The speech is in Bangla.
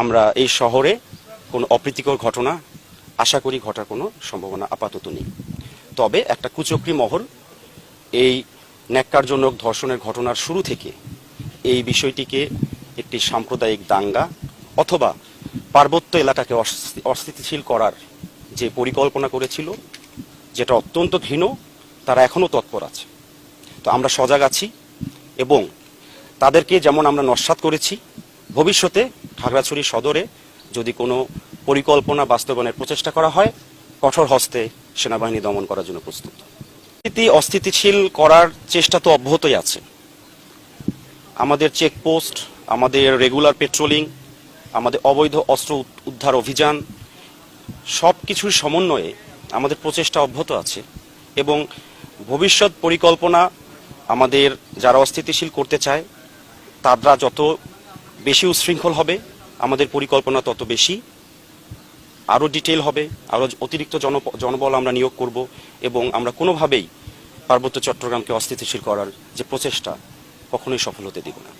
আমরা এই শহরে কোনো অপ্রীতিকর ঘটনা, আশা করি ঘটার কোনো সম্ভাবনা আপাতত নেই। তবে একটা কুচক্রি মহল, এই ন্যাক্কারজনক ধর্ষণের ঘটনার শুরু থেকে এই বিষয়টিকে একটি সাম্প্রদায়িক দাঙ্গা অথবা পার্বত্য এলাকাকে অস্থিতিশীল করার যে পরিকল্পনা করেছিল, যেটা অত্যন্ত ঘৃণ তারা এখনও তৎপর আছে। তো আমরা সজাগ আছি এবং তাদেরকে যেমন আমরা নস্বাত করেছি ভবিষ্যতে খাগড়াছড়ি সদরে যদি কোনো পরিকল্পনা বাস্তবায়নের প্রচেষ্টা করা হয়, কঠোর হস্তে সেনাবাহিনী দমন করার জন্য প্রস্তুত। পরিস্থিতি অস্থিতিশীল করার চেষ্টা তো অব্যাহতই আছে। আমাদের চেকপোস্ট, আমাদের রেগুলার পেট্রোলিং, আমাদের অবৈধ অস্ত্র উদ্ধার অভিযান সব কিছুর সমন্বয়ে আমাদের প্রচেষ্টা অব্যাহত আছে এবং ভবিষ্যৎ পরিকল্পনা আমাদের যারা অস্থিতিশীল করতে চায়, তারা যত বেশি উশৃঙ্খল হবে, আমাদের পরিকল্পনা তত বেশি। আরও ডিটেল হবে, আরও অতিরিক্ত জন, জনবল আমরা নিয়োগ করব এবং আমরা কোনোভাবেই পার্বত্য চট্টগ্রামকে অস্থিতিশীল করার যে প্রচেষ্টা কখনোই সফল হতে দিব না।